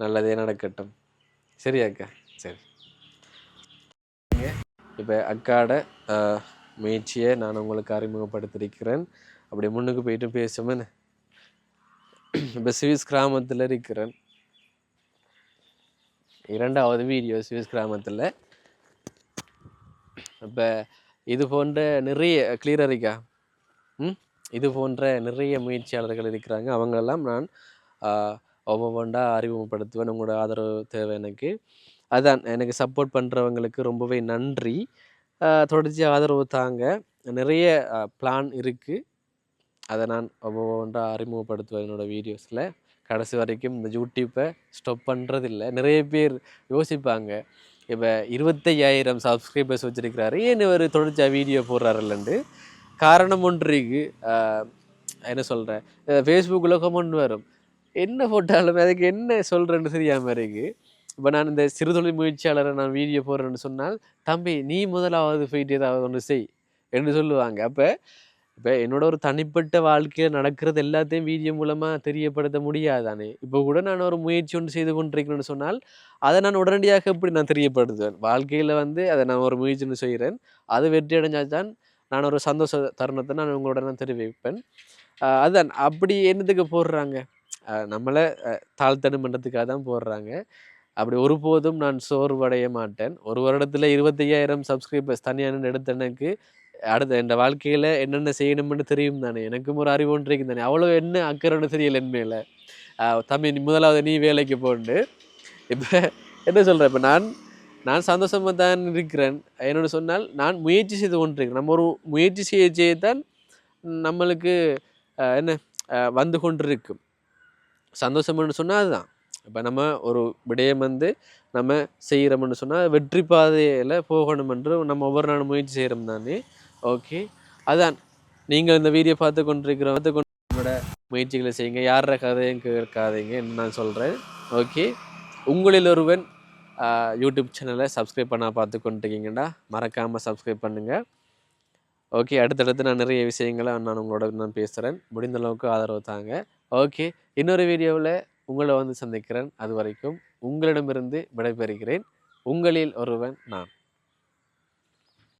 நல்லதே நடக்கட்டும். சரி அக்கா. சரி. இப்போ அக்காட முயற்சியை நான் உங்களுக்கு அறிமுகப்படுத்தியிருக்கிறேன். அப்படி முன்னுக்கு போயிட்டு பேசுமே இப்போ சுவிஸ் கிராமத்தில் இருக்கிறேன். இரண்டாவது வீடியோ சுவிஸ் கிராமத்தில். இப்போ இது போன்ற நிறைய கிளியரரிக்கா ம்? இது போன்ற நிறைய முயற்சியாளர்கள் இருக்கிறாங்க. அவங்களெல்லாம் நான் ஒவ்வொன்றா அறிமுகப்படுத்துவேன். உங்களோட ஆதரவு தேவை எனக்கு. அதான் எனக்கு சப்போர்ட் பண்ணுறவங்களுக்கு ரொம்பவே நன்றி. தொடர்ச்சி ஆதரவு தாங்க. நிறைய பிளான் இருக்குது அதை நான் ஒவ்வொன்றா அறிமுகப்படுத்துவேன் என்னோட வீடியோஸில் கடைசி வரைக்கும் இந்த யூடியூப்பை ஸ்டாப் பண்ணுறதில்ல நிறைய பேர் யோசிப்பாங்க. இப்போ இருபத்தையாயிரம் சப்ஸ்கிரைபர்ஸ் வச்சுருக்கிறாரு. ஏன் இவர் தொடர்ச்சியாக வீடியோ போடுறாருலண்டு? காரணம் ஒன்று என்ன சொல்கிறேன் ஃபேஸ்புக்கில் கமெண்ட் வரும். என்ன போட்டாலும் அதுக்கு என்ன சொல்கிறேன்னு தெரியாமல் இருக்குது இப்போ நான் இந்த சிறுதொழில் முயற்சியாளரை நான் வீடியோ போடுறேன்னு சொன்னால் தம்பி நீ முதலாவது போயிட்டு ஏதாவது ஒன்று செய் என்று சொல்லுவாங்க. அப்போ இப்போ என்னோட ஒரு தனிப்பட்ட வாழ்க்கையில் நடக்கிறது எல்லாத்தையும் வீடியோ மூலமாக தெரியப்படுத்த முடியாதானே? இப்போ கூட நான் ஒரு முயற்சி ஒன்று செய்து கொண்டிருக்கிறேன்னு சொன்னால் அதை நான் உடனடியாக எப்படி நான் தெரியப்படுத்துவேன்? வாழ்க்கையில் வந்து அதை நான் ஒரு முயற்சி ஒன்று செய்கிறேன் அது வெற்றி அடைஞ்சால் தான் நான் ஒரு சந்தோஷ தருணத்தை நான் உங்களோட நான் தெரிவிப்பேன். அதுதான் அப்படி என்னத்துக்கு போடுறாங்க? நம்மளை ஆஹ் தாழ்த்தணும் பண்ணுறதுக்காக தான் போடுறாங்க. அப்படி ஒருபோதும் நான் சோர்வடைய மாட்டேன். ஒரு வருடத்தில் இருபத்தையாயிரம் சப்ஸ்கிரைபர்ஸ் தனியான எடுத்த எனக்கு அடுத்த என் வாழ்க்கையில் என்னென்ன செய்யணும்னு தெரியும் தானே. எனக்கும் ஒரு அறிவு ஒன்று தானே அவ்வளோ என்ன அக்கறைன்னு தெரியல என் மேலே தம்பி நீ முதலாவது நீ வேலைக்கு போண்டு. இப்போ என்ன சொல்கிறேன் இப்போ நான் நான் சந்தோஷமாக தான் இருக்கிறேன். என்னோட சொன்னால் நான் முயற்சி செய்து கொண்டிருக்கிறேன் நம்ம ஒரு முயற்சி செய்ய தான் நம்மளுக்கு என்ன வந்து கொண்டிருக்கும். சந்தோஷம்னு சொன்னால் அதுதான். இப்போ நம்ம ஒரு விடயம் வந்து நம்ம செய்கிறோம்னு சொன்னால் வெற்றி பாதையில் போகணுமென்று நம்ம ஒவ்வொரு நாளும் முயற்சி செய்கிறோம் தானே? ஓகே. அதான். நீங்கள் இந்த வீடியோ பார்த்து கொண்டிருக்கிற பார்த்து கொண்டு நம்மளோட முயற்சிகளை செய்யுங்க. யார கதையும் கேட்காதீங்க நான் சொல்கிறேன் ஓகே. உங்களில் ஒருவன் யூடியூப் சேனலை சப்ஸ்கிரைப் பண்ணால் பார்த்து கொண்டுருக்கீங்கடா மறக்காமல் சப்ஸ்கிரைப் பண்ணுங்கள் ஓகே. அடுத்தடுத்து நான் நிறைய விஷயங்களை நான் உங்களோட நான் பேசுகிறேன் முடிந்த அளவுக்கு ஆதரவு தாங்க. ஓகே. இன்னொரு வீடியோவில் உங்களை வந்து சந்திக்கிறேன். அது வரைக்கும் உங்களிடமிருந்து விடைபெறுகிறேன். உங்களில் ஒருவன் நான்.